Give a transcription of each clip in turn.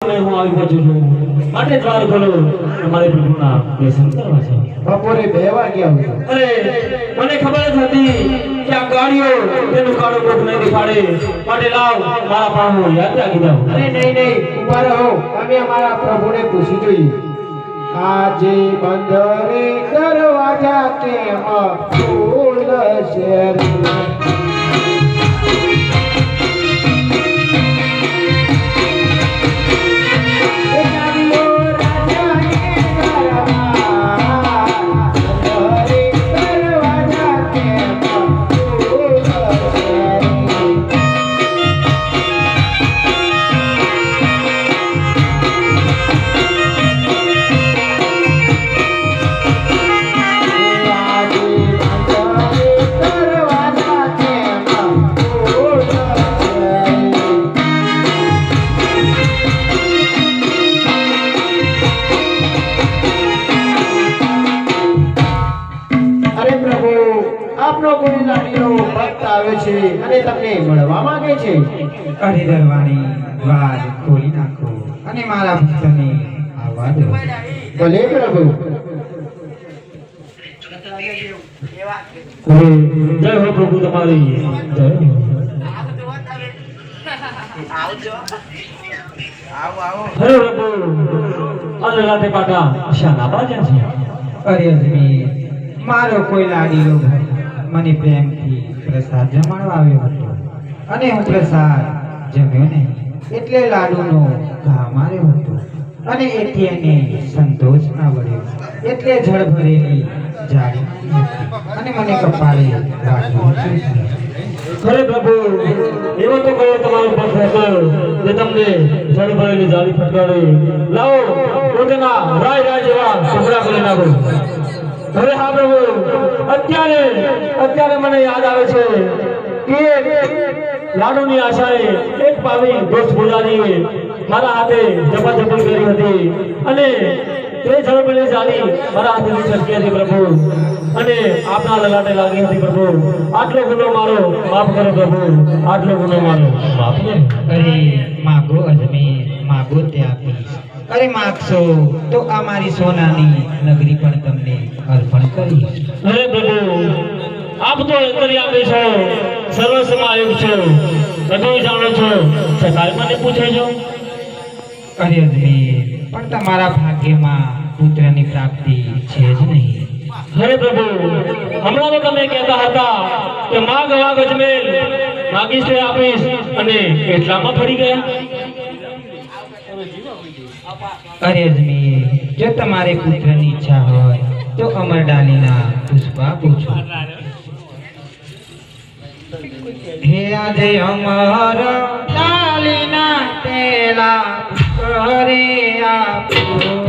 હું આવી પહોંચ્યો છું. માટે દ્વાર ખોલો. અમારે પ્રભુના દર્શન કરવા છે. બપોરે બે વાગ્યા અરે મને ખબર જ હતી કે આ ગાડીઓ તેનું કાળું કોટ નહીં દેખાડે. માટે લાવ મારા પાહો યાદ રાખી દઉં અરે નહીં નહીં. ઊભા રહો. અમે અમારા પ્રભુને પૂછી જોઈએ. આજે બંધ દરવાજા કેમ ફૂલ ભક્ત આવે છે અને તમને મળવા માંગે છે. અરે દરવાણી દ્વાર ખોલી નાખો અને મારા ભક્તને આવવા દો. ભલે પ્રભુ. જય હો પ્રભુ તમારી. જય પ્રભુ. રાતે પાટા શાના બાજ્યા છે. અરે અજમેર મારો કોઈ લાડીલો મને પ્રેમથી પ્રસાદ જમાડવા આવ્યો હતો. અને હું પ્રસાદ જમ્યો ને એટલે લાડુનો ઘા માર્યો હતો. અને એથી એને સંતોષ ના વળ્યો એટલે જળ ભરેલી જાળી અને મને કપાળે અરે પ્રભુ, એવો તો કયો તમારો પ્રોફેસર જે તમને જળ ભરેલી જાળી ફટકારી. લાવો, પોતાના રાય રાય જેવા ટુકડા કરી નાખો. અરે હા પ્રભુ અત્યારે અત્યારે મને યાદ આવે છે કે લાડુની આશાએ એક પાવી દોસ્ત પૂજારીએ મારા હાથે જપાજપી કરી હતી અને તે ભરેલી જાળી મારા હાથેથી છટકી હતી પ્રભુ. અને આપના લલાટે લાગી હતી પ્રભુ. આટલો ગુનો મારો, માફ કરો પ્રભુ. આટલો ગુનો મારો. માફ કરો. અરે, માગો અજમેર માગો તે અરે માગશો તો આ મારી સોનાની નગરી પણ તમને અર્પણ કરીશ. અરે પ્રભુ આપ તો અંતર્યામી છો સર્વસમાયુક છો બધું જાણો છો છતાંય મને પૂછે છો? અરે અજમેર પણ તમારા ભાગ્યમાં પુત્રની પ્રાપ્તિ છે જ નહીં. અરે પ્રભુ હમણાં તો તમે કહેતા હતા કે માગ વાગ અજમેર માગીશ આપીશ અને એટલામાં ફરી ગયા? અરે અજમેર, જો તમારે પુત્રની ઈચ્છા હોય, તો અમર ડાલીના પુષ્પા પૂછો. હે આજે અમર ડાલીના તેલા કરે આપો.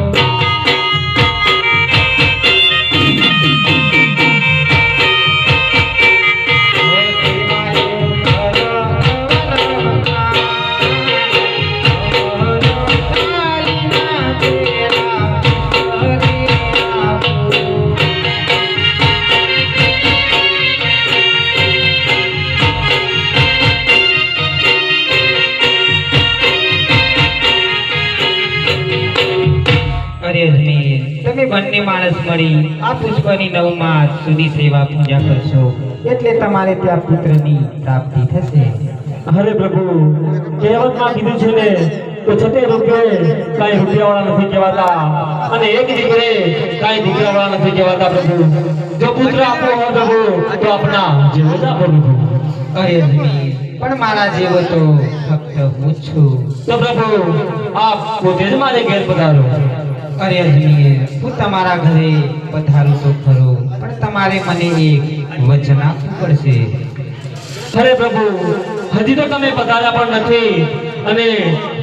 અજમેર બંને માણસ મળી આ પુષ્પની નવ માસ સુધી સેવા પૂજા કરશો. એટલે તમારે ત્યાં પુત્રની પ્રાપ્તિ થશે. અરે પ્રભુ કહેવતમાં કીધું છે ને તો છતે રૂપિયો કાંઈ રૂપિયાવાળા નથી કહેવાતા અને એક દીકરે કાંઈ દીકરાવાળા નથી કહેવાતા પ્રભુ. જો પુત્ર આપો હોય પ્રભુ તો આપના જેવો જ આપો પ્રભુ. અરે પણ મારા જેવો તો ફક્ત હું છું. તો પ્રભુ આપ પોતે જ મારે ઘેર પધારો. અજમેર હું તમારા ઘરે પધારું તો ખરો. પણ તમારે મને એક વચન આપવું પડશે. અરે પ્રભુ હજી તો તમે પધાર્યા પણ નથી. અને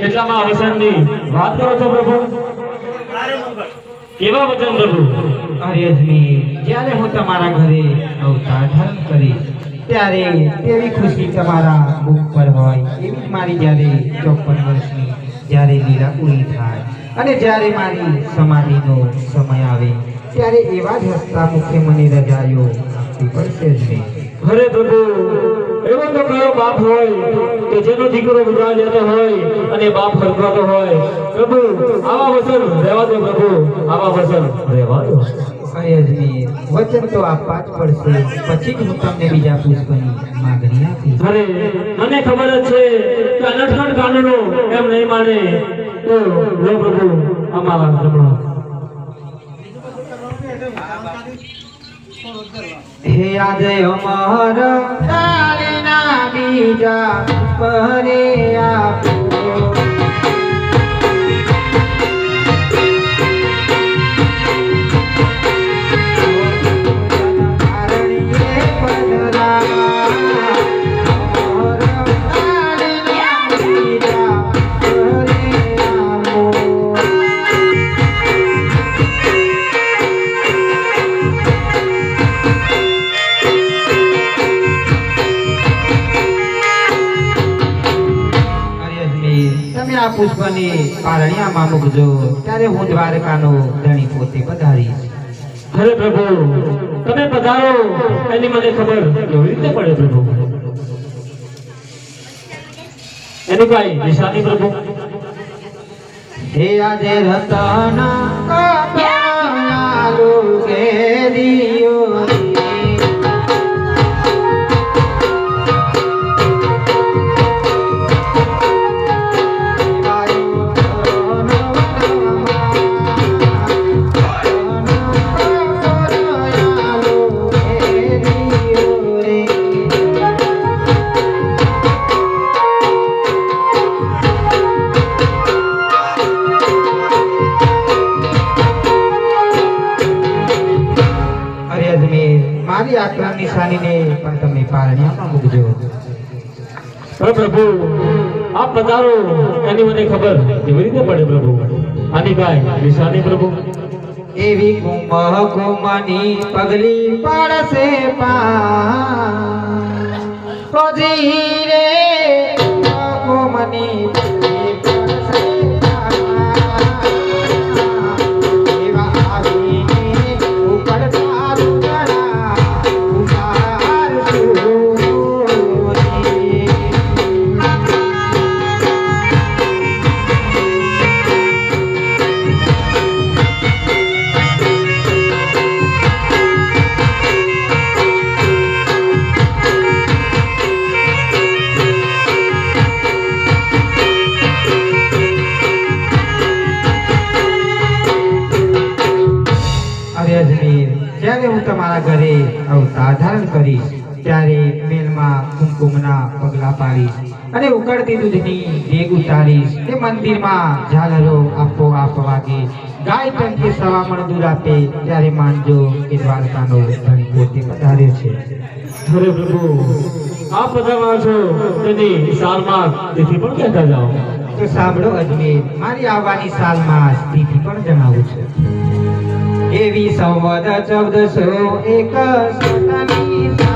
એટલામાં અવસરની વાત કરો છો પ્રભુ? કેવા વચન પ્રભુ? અરે અજમી જ્યારે હું તમારા ઘરે અવતાર ધારણ કરીશ ત્યારે તેવી ખુશી તમારા મુખ પર હોય. એવી મારી જ્યારે ચોપન વર્ષની જ્યારે લીલા પૂરી થાય. અને જ્યારે મારી સમાધિનો સમય આવે ત્યારે એવા જ હસતા મુખે મને રજાયો આપવી પડશે જ અરે પ્રભુ એવો તો કયો બાપ હોય કે જેનો દીકરો ગુરા જતો હોય અને બાપ હરકતો હોય. પ્રભુ આવા વચન રહેવા દો પ્રભુ આવા વચન. રહેવા દો. અરે વચન તો આપવા જ પડશે. પછી જ હું તમને બીજા પુષ્પની માગણી આપી અરે મને ખબર જ છે કે આ નટખટ કાનૂનો એમ નહીં માને. તો લો પ્રભુ અમારા જમણો હે આજે અમર ચાલીના બીજા પુષ્પની પારણિયામાં મૂકજો. ત્યારે હું દ્વારકાનો ધણી પોતે પધારીશ. અરે પ્રભુ તમે પધારો. એની મને ખબર કેવી રીતે પડે પ્રભુ? એની કઈ નિશાની પ્રભુ. હે આજે રતન કપડાલો ઘેરિયો અજમેર મારી આક્રમ નિશાનીને પણ તમે પારણ્યામાં મૂકજો પ્રભુ આપ પધારો. એની મને ખબર. કેવી રીતે પડે પ્રભુ? આની કાય નિશાની પ્રભુ. એવી કુંભ કુંભની પગલી પડશે પા રે તમારા ઘરે અવતાર ધારણ કરીશ ત્યારે મેલમાં કુમકુમના પગલા પાડીશ અને ઉકળતી દૂધની દેગ ઉતારીશ. તે મંદિરમાં ઝાલરો આપો આપ વાગે. ગાય ટંકે સવામણ દૂર આપે ત્યારે માનજો કે દ્વારકાનો ધન પોતે પધાર્યો છે. અરે પ્રભુ આપ પધારવા છો તેની સારમાં તેથી પણ કહેતા જાઓ. તો સાંભળો અજમેર મારી આવવાની સાલમાં સ્થિતિ પણ જણાવું છું. એવી સંવદ ચૌદસો એક સતની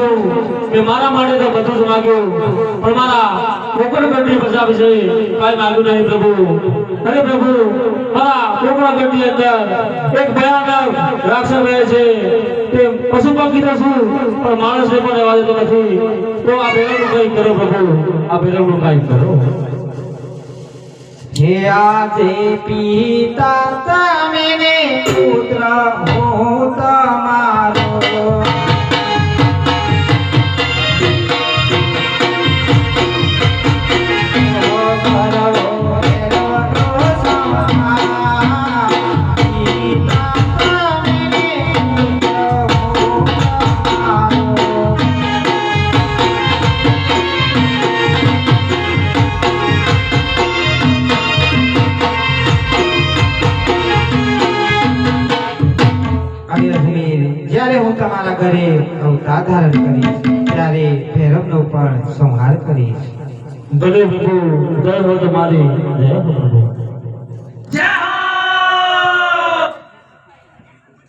છું. કે મારા માટે તો બધું જ માગ્યું. પણ મારા કોકણ કંઠી પ્રજા વિશે કાંઈ માગ્યું નહીં, પ્રભુ. અરે પ્રભુ, મારા કોકણાગઢની અંદર એક ભયાનક રાક્ષસ રહે છે. તે પશુ પક્ષી તો શું પણ માણસને પણ રહેવા દેતો નથી. તો આ ભેરવનું કંઈક કરો, પ્રભુ. આ ભેરવનું કંઈક કરો. હે આજે પિતા, તમે પુત્ર હું તમારો તમારા ઘરે અવતાર ધારણ કરીશ. ત્યારે ભૈરવનો પણ સંહાર કરીશ. ભલે પ્રભુ જય હો તમારી જય પ્રભુ.